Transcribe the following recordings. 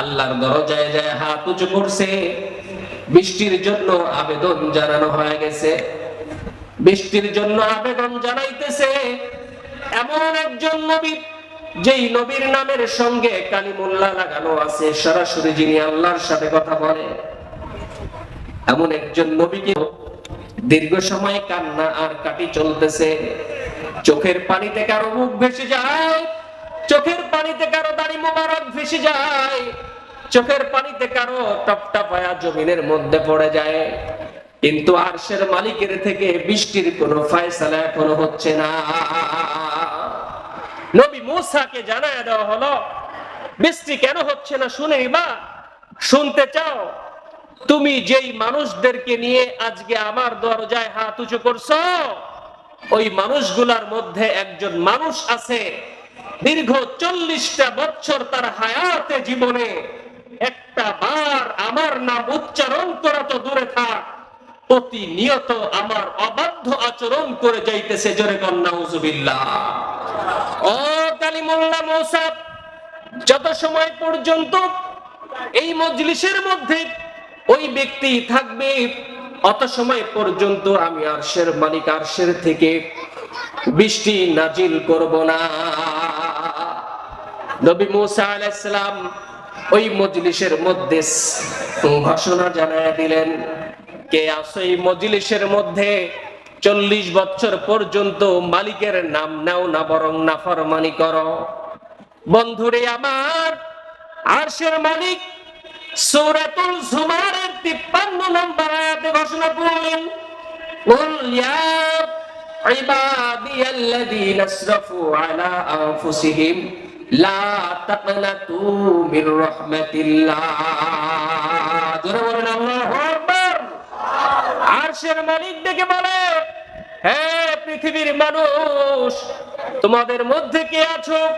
আল্লাহর দরজায় যায়, হাত উঁচু করছে। বৃষ্টির জন্য আবেদন জানানো হয়ে গেছে। বৃষ্টির জন্য আবেদন জানাইতেছে। এমন একজন নবী, যেই নবীর নামের সঙ্গে কালিমুল্লাহ লাগানো আছে। সরাসরি যিনি আল্লাহর সাথে কথা বলে। এমন একজন নবীকে দীর্ঘ সময় কান্না আর কাটি চলতেছে। চোখের পানিতে কারও মুখ ভেসে যায়। চোখের পানিতে কারও দাড়ি মোবারক ভেসে যায়, চোখের পানিতে কারও টপটা পায়া জমিনের মধ্যে পড়ে যায়। কিন্তু আরশের মালিকের থেকে বৃষ্টির কোনো ফয়সালা এখনও হচ্ছে না। নবী মুসাকে জানায় দেওয়া হলো, বৃষ্টি কেন হচ্ছে না শুনে নিবা, শুনতে চাও, তুমি যেই মানুষদেরকে নিয়ে আজকে আমার দরজায় হাত উঁচু করছ, ওই মানুষগুলার মধ্যে একজন মানুষ আছে দীর্ঘ চল্লিশটা বছর তার হায়াতে জীবনে একটা বার আমার নাম উচ্চারণ করা তো দূরে থাক। প্রতিনিয়ত আমার অবাধ্য আচরণ করে যাইতেছে জোরে কন্যা ও কালিমুল্লাহ মৌসাব যত সময় পর্যন্ত এই মজলিসের মধ্যে ওই ব্যক্তি থাকবে, অত সময় পর্যন্ত আমি আরশের মালিক, আরশের থেকে বৃষ্টি নাজিল করব না। নবী মুসা আলাইসালাম ওই মজলিসের মধ্যে ঘোষণা জানায় দিলেন, কে আছে এই মজলিসের মধ্যে? চল্লিশ বছর পর্যন্ত মালিকের নাম নাও না বরং নাফরমানি করো। বন্ধুরে আমার, আরশের মালিক সূরাতুল জুমারের 53 নম্বর আয়াতে ঘোষণা করলেন, কুল ইয়া ইবাদিয়াল্লাযীনা আসরাফু আলা আনফুসিহিম মানুষ, তোমাদের মধ্যে কে আছো?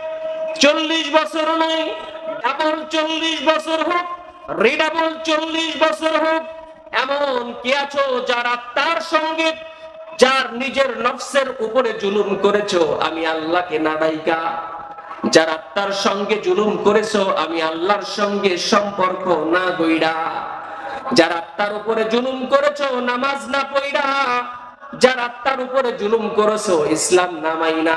চল্লিশ বছর নয় ডাবল চল্লিশ বছর হোক রিডাবল চল্লিশ বছর হোক, এমন কে আছো যারা তার সঙ্গে, যার নিজের নফসের উপরে জুলুম করেছ? আমি আল্লাহকে নাড়াইকা যারা আত্মার সঙ্গে জুলুম করেছ, আমি আল্লাহর সঙ্গে সম্পর্ক না গইড়া যারা তার উপরে জুলুম করেছ, নামাজ না পইরা। যারা তার উপরে জুলুম করেছ, ইসলাম নামাই না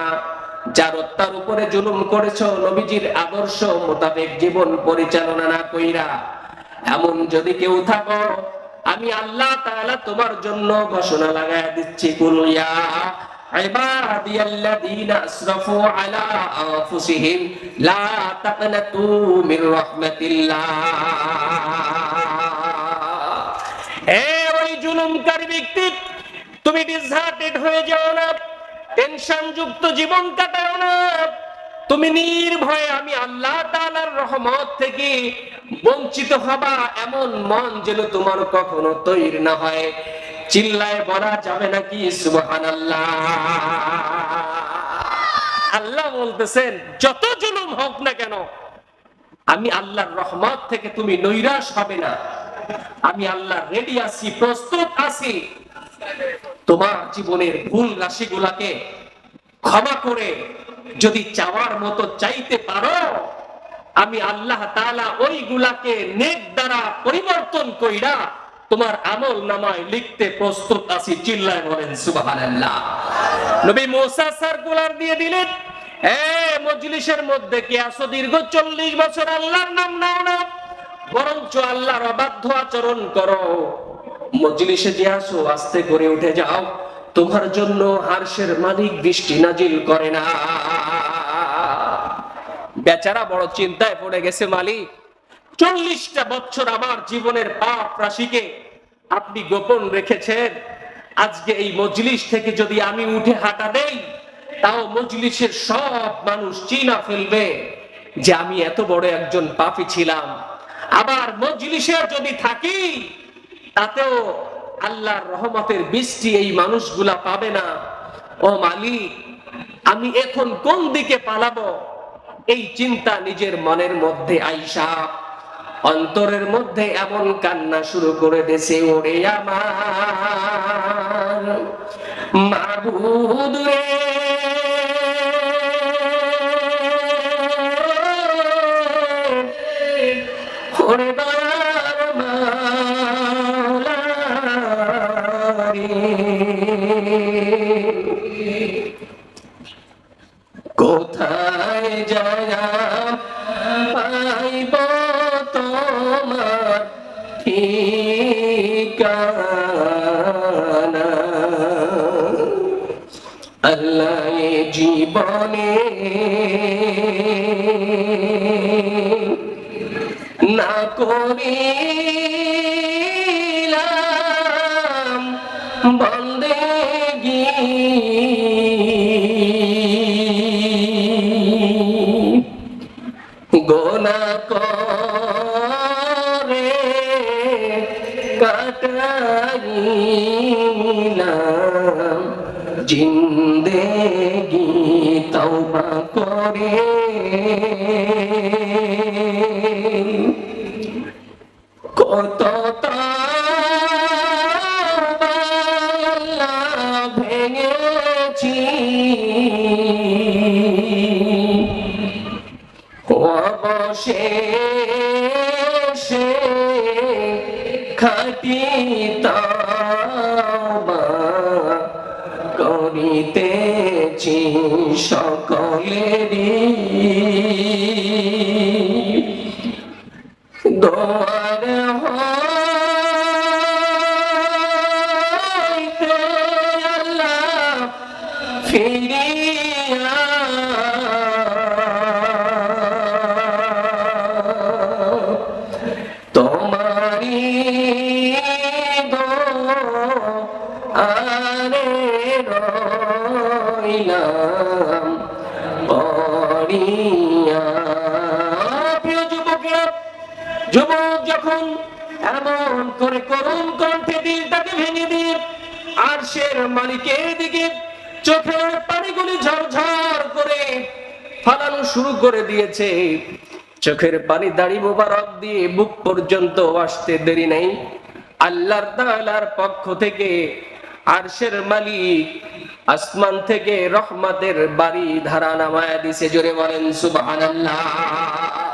যার আত্মার উপরে জুলুম করেছ, নবীজির আদর্শ মোতাবেক জীবন পরিচালনা না কইরা। এমন যদি কেউ থাকো, আমি আল্লাহ তাআলা তোমার জন্য ঘোষণা লাগায় দিচ্ছি কুলিয়া عبادي الذين اسرفوا على انفسهم لا تقنطوا من رحمة الله হে ওই জুলুমকারী ব্যক্তি তুমি ডিসহার্টেড হয়ে যাও না টেনশন যুক্ত জীবন কাটাও না তুমি নির্ভয়ে আমি আল্লাহ তাআলার রহমত থেকে বঞ্চিত হবা এমন মন যেন তোমার কখনো তৈরি না হয় চিল্লায় বলা যাবে নাকি? আল্লাহ বলতেছেন, যত জুলুম হোক না কেন, আমি আল্লাহর রহমত থেকে তুমি নৈরাশ হবে না। আমি আল্লাহ রেডি আছি, প্রস্তুত আছি। তোমার জীবনের ভুল রাশিগুলাকে ক্ষমা করে যদি চাওয়ার মতো চাইতে পারো, আমি আল্লাহ তাআলা ওইগুলাকে নেক দ্বারা পরিবর্তন কইরা তোমার আমল নামায় লিখতে প্রস্তুত আছি, চিল্লায় বলেন, সুবহানাল্লাহ। নবী মুসা সার্কুলার দিয়ে দিলেন, এ মজলিসের মধ্যে কি আসো দীর্ঘ চল্লিশ বছর আল্লাহর নাম নাও না? বরঞ্চ আল্লাহর অবাধ্য আচরণ করো। মজলিসে যে আসো আস্তে করে উঠে যাও। তোমার জন্য হার্ষের মালিক বৃষ্টি নাজিল করে না। বেচারা বড় চিন্তায় পড়ে গেছে মালিক। চল্লিশটা বছর আমার জীবনের পাপ রাশিকে আপনি গোপন রেখেছেন। আজকে এই মজলিস থেকে যদি আমি উঠে হাঁটা দেই, তাও মজলিসের সব মানুষ চিনা ফেলবে যে আমি এত বড় একজন পাপী ছিলাম। আবার মজলিসে যদি থাকি, তাতেও আল্লাহর রহমতের বৃষ্টি এই মানুষগুলা পাবে না। ও মালিক, আমি এখন কোন দিকে পালাবো? এই চিন্তা নিজের মনের মধ্যে আইসা। অন্তরের মধ্যে এমন কান্না শুরু করে দেশে ওরে আমার মাবুদ কোথায় যায় আল্লাহ জীবনে না করিলাম জিন্দেগি তওবা করে। কত ভেঙেছি। অবশেষে খাটি তাওবা করিতেছি সকলেরই। দোয়ার হইতে ফিরিয়া তোমারি যখন এমন করে করুণ কণ্ঠে দিলটাকে ভেঙে দিয়ে আর সের মালিকের দিকে চোখের পানিগুলি ঝরঝর করে ফালানো শুরু করে দিয়েছে। চোখের পানি দাড়ি মোবারক দিয়ে বুক পর্যন্ত আসতে দেরি নেই। আল্লাহর তাআলার পক্ষ থেকে আরশের মালিক আসমান থেকে রহমতের বাড়ি ধারা নামায়া দিছে। জোরে বলেন, সুবহানাল্লাহ।